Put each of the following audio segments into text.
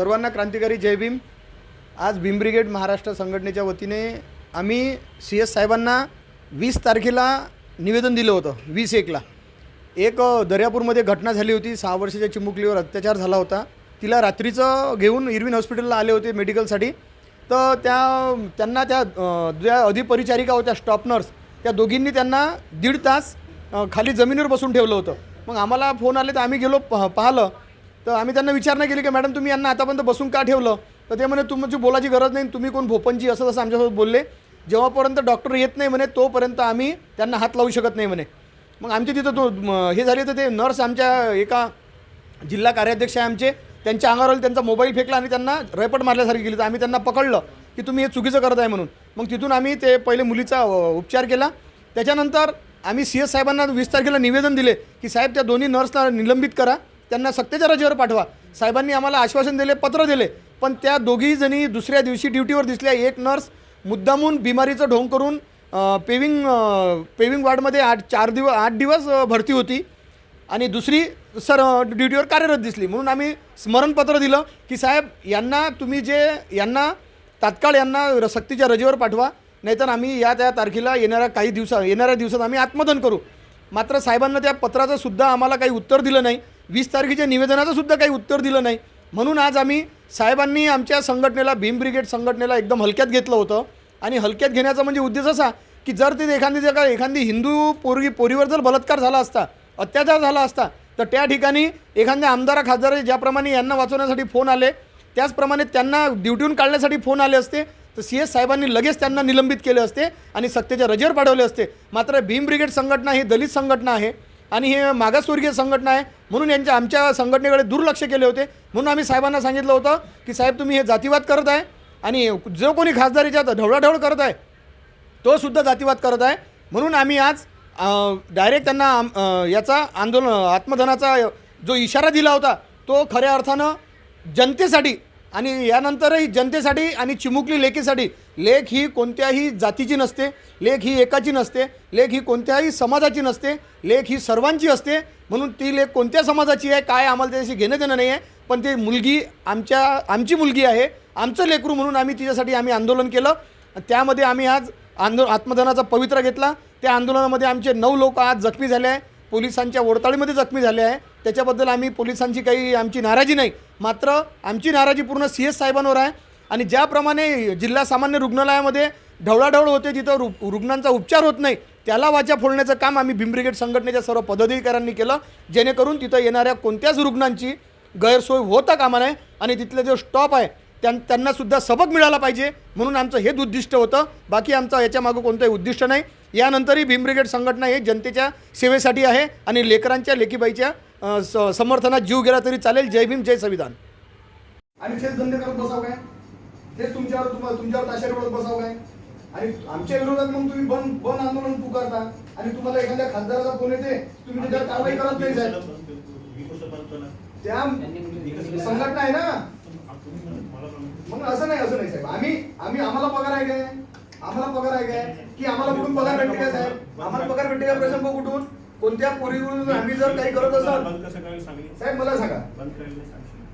सर्वांना क्रांतिकारी जय भीम. आज भीम ब्रिगेड महाराष्ट्र संघटनेच्या वतीने आम्ही सी एस साहेबांना वीस तारखेला निवेदन दिलं होतं वीस एकला एक दर्यापूरमध्ये घटना झाली होती सहा वर्षाच्या चिमुकलीवर अत्याचार झाला होता. तिला रात्रीचं घेऊन इरविन हॉस्पिटलला आले होते मेडिकलसाठी. तर त्या त्यांना त्या ज्या अधिपरिचारिका होत्या स्टॉप नर्स त्या दोघींनी त्यांना दीड तास खाली जमिनीवर बसून ठेवलं होतं. मग आम्हाला फोन आले तर आम्ही गेलो प पाहिलं. तर आम्ही त्यांना विचारणा केली की मॅडम तुम्ही यांना आतापर्यंत बसून का ठेवलं? तर ते म्हणे तुमची बोलायची गरज नाही तुम्ही कोण भोपनजी? असं तसं आमच्यासोबत बोलले. जेव्हापर्यंत डॉक्टर येत नाही म्हणे तोपर्यंत आम्ही त्यांना हात लावू शकत नाही म्हणे. मग आमच्या तिथं तो हे झाले तर ते नर्स आमच्या एका जिल्हा कार्याध्यक्ष आहे आमचे. त्यांच्या अंगावर त्यांचा मोबाईल फेकला आणि त्यांना रैपट मारल्यासारखी गेली तर आम्ही त्यांना पकडलं की तुम्ही हे चुकीचं करत आहे म्हणून. मग तिथून आम्ही ते पहिले मुलीचा उपचार केला. त्याच्यानंतर आम्ही सी एस साहेबांना वीस तारखेला निवेदन दिले की साहेब त्या दोन्ही नर्सला निलंबित करा. त्यांना सक्तीच्या रजेवर पाठवा. साहेबांनी आम्हाला आश्वासन दिले पत्र दिले. पण त्या दोघी जणी दुसऱ्या दिवशी ड्युटीवर दिसल्या. एक नर्स मुद्दामून बिमारीचं ढोंग करून पेविंग पेविंग वार्डमध्ये आठ चार दिवस आठ दिवस भरती होती. आणि दुसरी सर ड्युटीवर कार्यरत दिसली. म्हणून आम्ही स्मरणपत्र दिलं की साहेब यांना तुम्ही जे यांना तात्काळ यांना र- सक्तीच्या रजेवर पाठवा. नाहीतर आम्ही या त्या तारखेला येणाऱ्या काही दिवसा येणाऱ्या दिवसात आम्ही आत्मदन करू. मात्र साहेबांना त्या पत्राचं सुद्धा आम्हाला काही उत्तर दिलं नाही. वीस तारखेच्या निवेदनाचं सुद्धा काही उत्तर दिलं नाही. म्हणून आज आम्ही साहेबांनी आमच्या संघटनेला भीम ब्रिगेड संघटनेला एकदम हलक्यात घेतलं होतं. आणि हलक्यात घेण्याचा म्हणजे उद्देश असा की जर ते एखादी जर का एखादी हिंदू पोरगी पोरीवर जर बलात्कार झाला असता अत्याचार झाला असता तर त्या ठिकाणी एखाद्या आमदारा खासदार ज्याप्रमाणे यांना वाचवण्यासाठी फोन आले त्याचप्रमाणे त्यांना ड्युटीहून काढण्यासाठी फोन आले असते तर सी एस साहेबांनी लगेच त्यांना निलंबित केले असते आणि सत्तेच्या रजेवर पाठवले असते. मात्र भीम ब्रिगेड संघटना ही दलित संघटना आहे. आणि हे मागासवर्गीय संघटना आहे. म्हणून यांच्या आमच्या संघटनेकडे दुर्लक्ष केले होते. म्हणून आम्ही साहेबांना सांगितलं होतं की साहेब तुम्ही हे जातीवाद करत आहे आणि जो कोणी खासदारीच्या ढवळाढवळ करत आहे तो सुद्धा जातीवाद करत आहे. म्हणून आम्ही आज डायरेक्ट त्यांना आम- याचा आंदोलन आत्मधनाचा जो इशारा दिला होता तो खऱ्या अर्थानं जनतेसाठी आणि यानंतरही जनतेसाठी आणि चिमुकली लेकीसाठी लेख ही कोणत्याही जातीची नसते लेख ही एकाची नसते लेख ही कोणत्याही समाजाची नसते लेख ही सर्वांची असते. म्हणून ती लेख कोणत्या समाजाची आहे काय आम्हाला त्याच्याशी घेणं देणं नाही आहे पण ती मुलगी आमच्या आमची मुलगी आहे आमचं लेकरू म्हणून आम्ही तिच्यासाठी आम्ही आंदोलन केलं. त्यामध्ये आम्ही आज आंदो आत्मदानाचा पवित्रा घेतला. त्या आंदोलनामध्ये आमचे नऊ लोक आज जखमी झाले आहे. पोलिसांच्या ओडताळीमध्ये जखमी झाले आहे. त्याच्याबद्दल आम्ही पोलिसांची काही आमची नाराजी नाही. मात्र आमची नाराजी पूर्ण सी एस साहेबांवर आहे. आणि ज्याप्रमाणे जिल्हा सामान्य रुग्णालयामध्ये ढवळाढवळ होते तिथं रु रुग्णांचा उपचार होत नाही त्याला वाचा फोडण्याचं काम आम्ही भीम ब्रिगेड संघटनेच्या सर्व पदाधिकाऱ्यांनी केलं जेणेकरून तिथं येणाऱ्या कोणत्याच रुग्णांची गैरसोय होता कामा नये आणि तिथले जो स्टॉप आहे त्यां त्यांना सुद्धा सबक मिळाला पाहिजे म्हणून आमचं हेच उद्दिष्ट होतं. बाकी आमचं याच्यामागं कोणतंही उद्दिष्ट नाही. यानंतरही भीम ब्रिगेड संघटना हे जनतेच्या सेवेसाठी आहे आणि लेकरांच्या लेखीबाईच्या समर्थनात जीव गेला तरी चालेल. जय भीम जय संविधान. आणि धंदे करत बसाव काय? ते तुमच्यावर तुमच्यावर ताशेर पडत बसावं काय? आणि आमच्या विरोधात मग तुम्ही बंद बंद आंदोलन पुकारता. आणि तुम्हाला एखाद्या खासदाराचा फोन येते तुम्ही त्याच्यावर कारवाई करत नाही साहेब. त्या संघटना आहे ना? मग असं नाही असं नाही साहेब. आम्ही आम्ही आम्हाला पगार आहे काय? आम्हाला पगार आहे काय? की आम्हाला कुठून पगार भेटते काय साहेब? आम्हाला पगार भेटते का प्रसंग कुठून? कोणत्या पोरीवरून आम्ही जर काही करत असाल साहेब मला सांगा.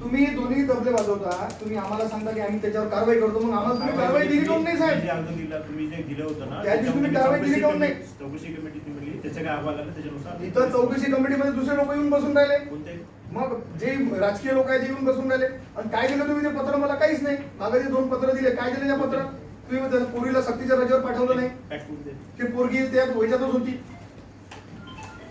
तुम्ही दोन्ही तबले वाजवता तुम्ही आम्हाला सांगता की आम्ही त्याच्यावर कारवाई करतो मग आम्हाला तुम्ही कारवाई दिली काऊन नाही साहेब? तुम्ही जे दिलं होतं ना त्या दिवशी तुम्ही कारवाई दिली काऊन नाही? चौकशी कमिटी निवडली त्याचा काय अहवाल आला त्याच्यानुसार इथं चौकशी कमिटीमध्ये दुसरे लोक येऊन बसून राहिले. कोणते? मग जे राजकीय लोक आहेत ते येऊन बसून राहिले. आणि काय दिलं तुम्ही ते पत्र? मला काहीच नाही. मागे जे दोन पत्र दिले काय दिले त्या पत्र? तुम्ही त्या पोरीला सक्तीच्या रजेवर पाठवलं नाही. कोणते की पोरगी त्या व्हायच्यातच होती.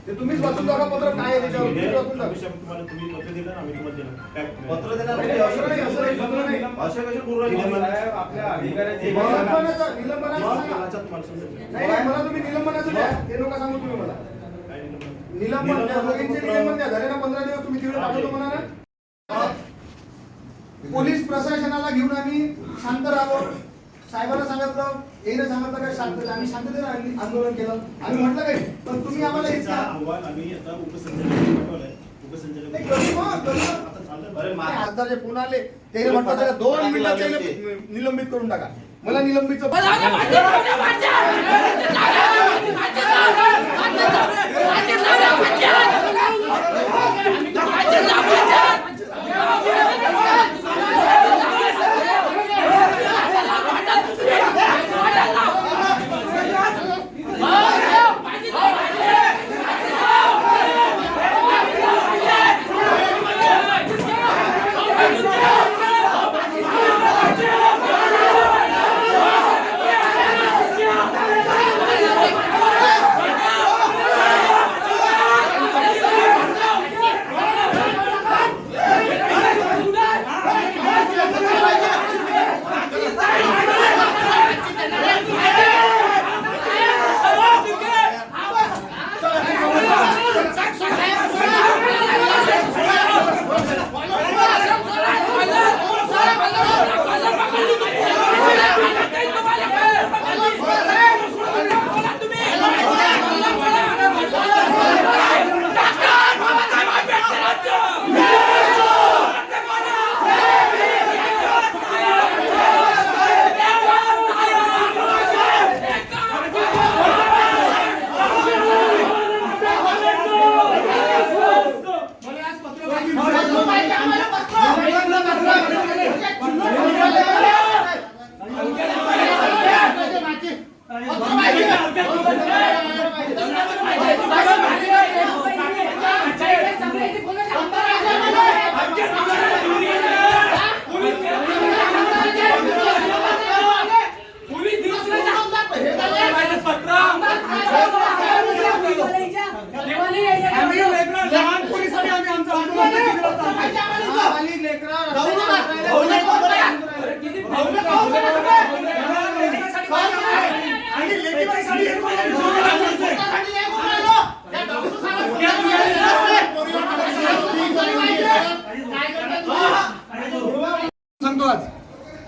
ते तुम्हीच वाचून टाका पत्र काय आहे त्याच्यावर तुम्ही वाचून टाका. आम्ही तुम्हाला तुम्ही पत्र दिलं ना आम्ही तुम्हाला दिलं Fact. पत्र देणार नाही, असं नाही, असं नाही, पत्र नाही. अशा कशा करू राहिले? साहेब, आपल्या अधिकाऱ्याचे निलंबनाचं निलंबनाचं मग सांगा. कोणाचा तुम्हाला समजेल? नाही नाही, मला तुम्ही निलंबनाचं द्या हे नका सांगू तुम्ही मला काय निलंबन? निलंबन त्या दोघींचे निलंबन निलंबन द्या झाले ना पंधरा दिवस तुम्ही तिकडे पाठवतो म्हणा ना पोलीस प्रशासनाला घेऊन आम्ही शांत राहावं साहेबांना सांगितलं येईनं सांगितलं काय शांत आम्ही शांततेनं आंदोलन आंदोलन केलं. आम्ही म्हटलं काय? पण तुम्ही आम्हाला अहवाल आम्ही आता पाठवलाय. उपसंचालक ते म्हटलं दोन मिनिटात निलंबित करून टाका. मला निलंबित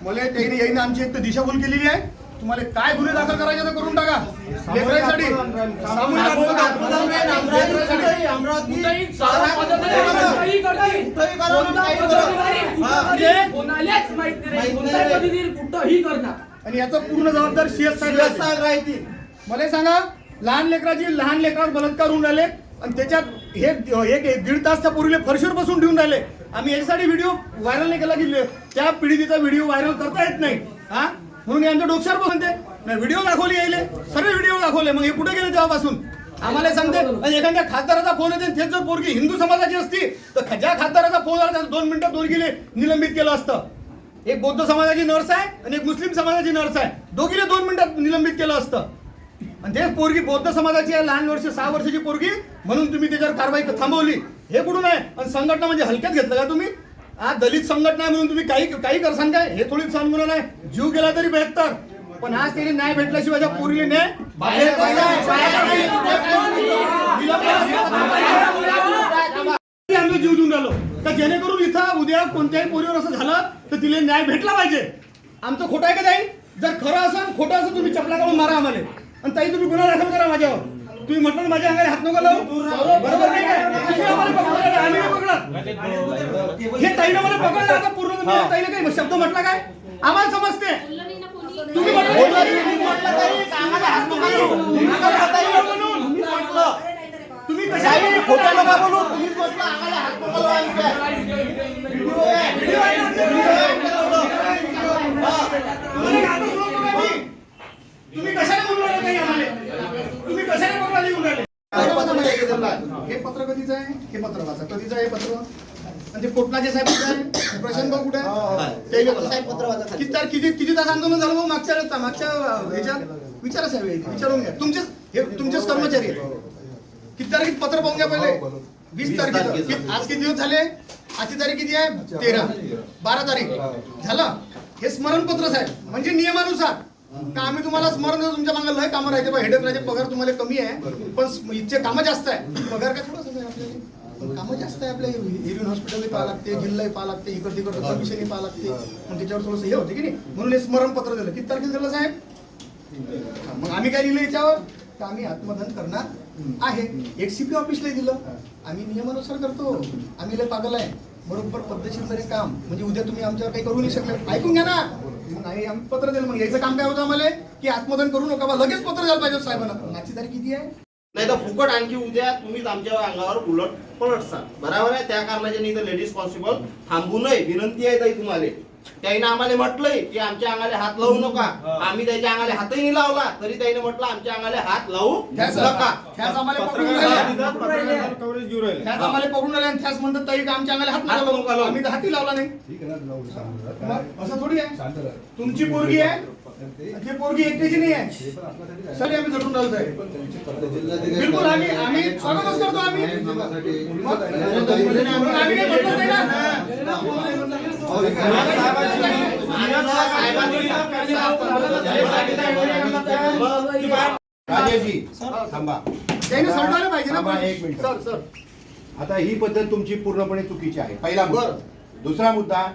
मला त्याने याईने आमची एक तर दिशाभूल केलेली आहे. तुम्हाला काय गुन्हे दाखल करायचे तर करून टाका. लेकरांसाठी. आणि याचं पूर्ण जबाबदार सीएस साहेब राहतील. मला सांगा लहान लेकराची लहान लेकरावर बलात्कार होऊन राहिले आणि त्याच्यात हे एक एक दीड तास त्या पोरीले फरशीवर बसून ठेवून राहिले. आम्ही याच्यासाठी व्हिडिओ व्हायरल नाही केला की त्या पीडितीचा व्हिडिओ व्हायरल करता येत नाही. हा? म्हणून हे आमच्या डोक्यावर म्हणते नाही व्हिडिओ दाखवली यायले. सर्व व्हिडिओ दाखवले. मग हे कुठे गेले तेव्हापासून? आम्हाला सांगते आणि एखाद्या खासदाराचा फोन येते तेच जर पोरगी हिंदू समाजाची असती तर ज्या खासदाराचा फोन आला त्याला दोन मिनिटात दोघीले निलंबित केलं असतं. एक बौद्ध समाजाची नर्स आहे आणि एक मुस्लिम समाजाची नर्स आहे. दोघीला दोन मिनिटात निलंबित केलं असतं. आणि तेच पोरगी बौद्ध समाजाची आहे लहान वर्ष सहा वर्षाची पोरगी म्हणून तुम्ही त्याच्यावर कारवाई थांबवली. हे कुठून आहे? आणि संघटना म्हणजे हलक्यात घेतलं का तुम्ही? हा दलित संघटना आहे म्हणून तुम्ही काही काही करसान काय? हे थोडी सांगून नाही जीव गेला तरी बेहत्तर. पण आज त्याने न्याय भेटल्याशिवाय त्या पोरीने न्याय बाहेर आम्ही जीव देऊन राहिलो. तर जेणेकरून इथं उद्या कोणत्याही पोरीवर असं झालं तर तिला न्याय भेटला पाहिजे. आमचं खोटं आहे का ताई? जर खरं असेल खोटं असं तुम्ही चपला काढून मारा आम्हाला. आणि ताई तुम्ही गुन्हा दाखल करा माझ्यावर. तुम्ही म्हटलं माझ्या अंगाने हात नका लावू? बरोबर नाही काय तुम्ही आम्हाला पकडलं आम्ही नाही पकडलं हे ताईनं मला पकडलं आता पूर्ण तुम्ही ताईने काही शब्द म्हटला काय? आम्हाला समजते. तुम्ही. तुम्ही कशाला नका बोलू. तुम्हीच म्हटलं. आम्हाला हात नका लावू. तुम्ही. तुम्ही कशाला बोलू राहिले काही आम्हाला? तुम्ही कशाला बोलू राहिले येऊन राहिले? हे पत्र कधीच आहे? हे पत्र वाचा कधीच आहे हे पत्र? ते कोटलाचे साहेब कुठे आहे? प्रशांत भाऊ कुठे आहे. किती तार- किती किती तास आंदोलन झालं भाऊ मागच्या वेळेस- मागच्या ह्याच्यात? विचारा साहेब विचारून घ्या. तुमचेच हे तुमचेच कर्मचारी आहेत. किती तारखेत पत्र पाहून घ्या पहिले? वीस तारखेचं. कि- आज किती दिवस झाले? आजची तारीख किती आहे? तेरा. बारा तारीख. झालं? हे स्मरणपत्र साहेब. म्हणजे नियमानुसार. का आम्ही तुम्हाला स्मरण देतो तुमच्या मागे लय कामं राहते बा हेडक राहते पगार तुम्हाला कमी आहे पण इथचे कामं जास्त आहे. पगार काय थोडंसं आहे आपल्याला? पण कामं जास्त आहे आपल्या एरियन हॉस्पिटलही पाहा लागते जिल्हाही पाहा लागते इकड तिकड कमिशनही पाहा लागते. मग त्याच्यावर थोडंसं हे होते की नाही? म्हणून हे स्मरणपत्र दिलं. किती तारखेला दिलं साहेब? मग आम्ही काय दिलं याच्यावर? तर आम्ही आत्मदान करणार आहे. एक सीपी ऑफिसला दिलं. आम्ही नियमानुसार करतो. आम्ही लय पागल आहे. बरोबर पद्धतशीर तरी काम. म्हणजे उद्या तुम्ही आमच्यावर काही करू नाही शकले. ऐकून घ्या ना. मग आई आम्ही पत्र दिलं. मग यायचं काम काय होतं आम्हाला? की आत्मदान करू नका बा लगेच पत्र द्यायला पाहिजे साहेबांना. पण आजची तारीख किती आहे? नाही तर फुकट आणखी उद्या तुम्हीच आमच्या अंगावर उलट पलटसाल. बरोबर आहे? त्या कारणाच्या नाही तर लेडीज कॉन्स्टेबल थांबू नये. विनंती आहे ताई तुम्हाला. त्याने आम्हाला म्हटलंय की आमच्या अंगाला हात लावू नका. आम्ही त्याच्या अंगाला हातही नाही लावला तरी त्याने म्हटलं आमच्या अंगाला हात लावू त्याच नका. त्याच आम्हाला पकडून राहिल्या. त्याच आम्हाला पकडून राहिल्या आणि त्याच म्हणतात का आमच्या अंगाला हात हात नका लावू. आम्ही तर हाती लावला नाही. मग असं थोडी आहे. तुमची पोरगी आहे. ती पोरगी एकट्याची नाही आहे. सगळे आम्ही झटून राहिलो साहेब. बिलकुल आम्ही आम्ही स्वागतच करतो आम्ही. मग म्हणून आम्ही काही म्हटलं नाही राजेशजी थांबा. त्याने सोडवायला पाहिजे ना थांबा, एक मिनिट. Sir sir. आता ही पद्धत तुमची पूर्णपणे चुकीची आहे. पहिला मुद्दा. दुसरा मुद्दा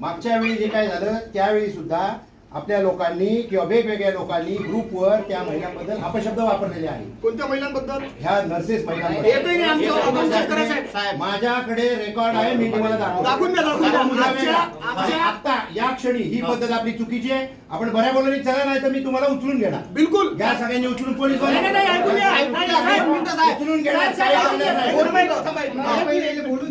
मागच्या वेळी जे काय झालं त्यावेळी सुद्धा आपल्या लोकांनी किंवा वेगवेगळ्या लोकांनी ग्रुपवर त्या महिलांबद्दल अपशब्द वापरलेले आहे कोणत्या महिलांबद्दल ह्या नर्सेस साहेब. महिलांबद्दल माझ्याकडे रेकॉर्ड आहे मी तुम्हाला दाखवतो. दाखवून द्या, दाखवून द्या. आता मुद्दा आमच्या- वेगळा. आमच्या- आता या क्षणी ही पद्धत आपली चुकीची आहे आपण बऱ्या बोलणी चला नाही तर मी तुम्हाला उचलून घेणार बिलकुल या सगळ्यांनी उचलून पोलीस नाही, नाही, नाही, ऐकून घ्या. नाही, नाही, साहेब, मिनिटं, साहेब. उचलून घेणार साहेब, साहेब, काही ऐकून घ्या. नाही. दोन मिनिटं, थांबा.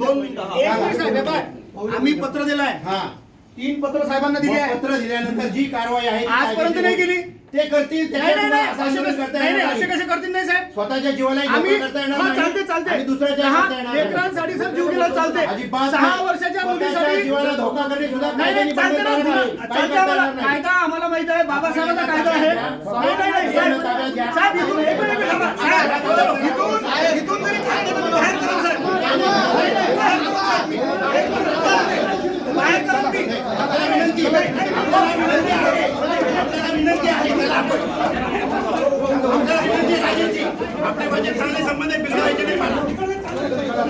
दोन. एक साहेब, हे. आम्ही पत्र दिलंय हा तीन पत्र साहेबांना दिली आहे पत्र दिल्यानंतर जी कारवाई आहे ती आजपर्यंत नाही केली ते करतील त्याच्यात नाही नाही तुम्हाला असे आंदोलन कसे करता नाही, येणार नाही, असे नाही. कसे करतील नाही साहेब स्वतःच्या जीवाला आम्ही करता येणार हा, नाही. चालते चालते आणि दुसऱ्याच्या दहा करता येणार नाही. लेकरांसाठी सर जीव गेला चालते अजिबात सहा नाही. वर्षाच्या स्वतःच्या मुलीसाठी जीवाला धोका करणे सुद्धा नाही नाही कायद्याने चालते ना बंधनकारक आहे. तुला- काही चालते करता आम्हाला येणार नाही. कायदा आम्हाला माहीत आहे बाबासाहेबांचा कायदा आहे नाही नाही नाही साहेब साहेब इथून एक मिनिट थांबा. साहेब इथून इथून तरी कायदा तुम्ही बाहेर करा साहेब नाही, नाही, बाहेर करा, साहेब. एक मिनिट थांबा. बाहेर आपले माझे चांगले संबंध आहे, बिघडायचे नाही मला.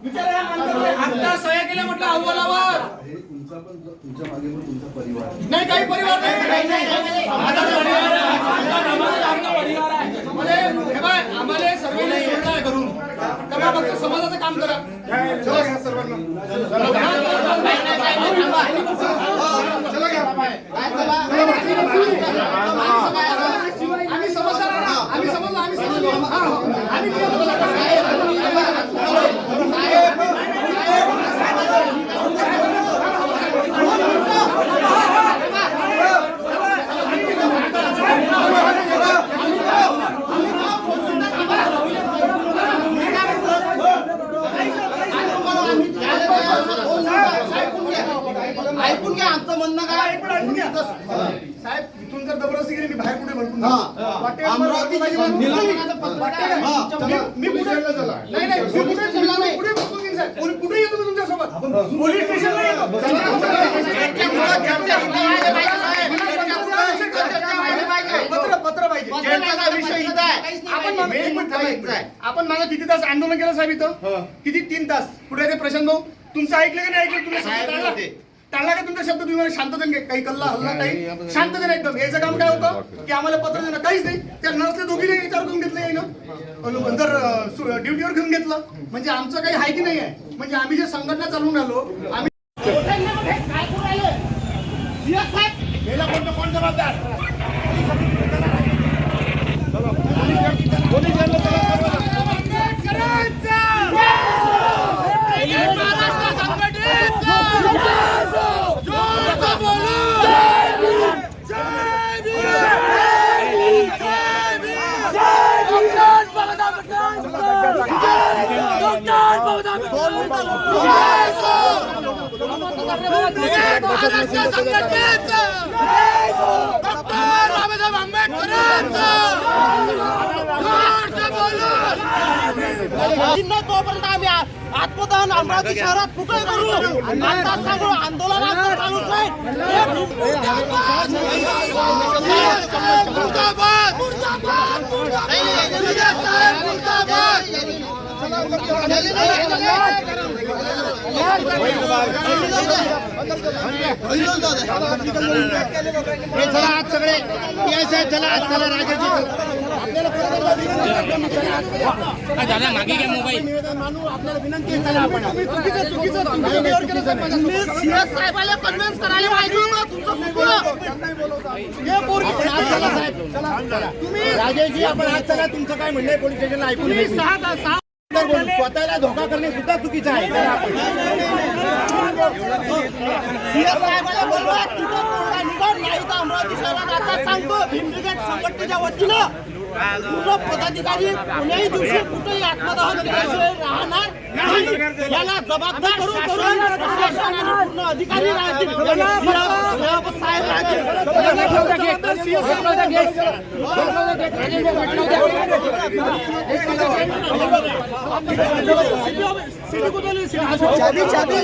आता सह्या केल्या म्हटलं अहवालावर हे तुमचा पण तुमच्या मागे पण तुमचा परिवार आहे. नाही काही परिवार नाही माझा परिवार आहे. आमचा समाज आमचा परिवार आहे मला हे बाय आम्हाला सर्वांनी सोडलं आहे घरून बा फक्त समाजाचं काम करा चला घ्या सर्वांना आम्ही समजदार आहे ना? आम्ही समजलो आम्ही समजलो हा. आम्ही ऐकून घ्या आमचं म्हणणं काय साहेब इथून जर जबरदस्ती केली मी बाहेर कुठे भडकून हा. जाईल. वाटेल मला अमरावती माझी जिल्हा बाजू- निलंगेचं पत्र वाटेल आहे. हा. मी- मी कुठे नाही नाही मी कुठे जिल्हा नाही. कुठे भडकून घेईन साहेब? कुठे- कुठे येतो मी तुमच्यासोबत पोलीस स्टेशनला येतो पत्र पत्र पाहिजे. आपण मागे किती तास आंदोलन केलं साहेब इथं? किती? तीन तास. कुठे ते प्रशांत भाऊ. तुमचं ऐकलं की नाही ऐकलं? तुम्ही टाळला होते. टाळला का तुमचा शब्द तुम्ही मला शांततेने. काही कल्ला हल्ला काही? शांततेने एकदम. याचं काम काय होतं? की आम्हाला पत्र देणं काहीच नाही. त्या नर्सले दोघीने विचार करून घेतलं यानं. नंतर ड्युटीवर घेऊन घेतलं. म्हणजे आमचं काही हाय की नाही आहे? म्हणजे आम्ही जे संघटना चालवून राहिलो? आम्ही कोण जबाबदार? तोपर्यंत आम्ही आत्मदहन अमरावती शहरात कुठे करू आता सांगू आंदोलन चालूच चला आज सगळे. चला आज चला तुमचं कुठं हे पोरगी तुम्ही राजेशजी आपण आज चला. तुमचं काय म्हणणं पोलीस स्टेशनला ऐकून घ्या. सहा. स्वतःला धोका करणे सुद्धा चुकीचं आहे अमरावती शहरात आता सांगतो भीम ब्रिगेड संघटनेच्या वतीनं पूर्ण पदाधिकारी कोण्याही दिवशी कुठेही आत्मदहन केल्याशिवाय राहणार नाही याला जबाबदार करून करून प्रशासन आणि पूर्ण अधिकारी राहतील याला साहेब राहतील चाबी चाबी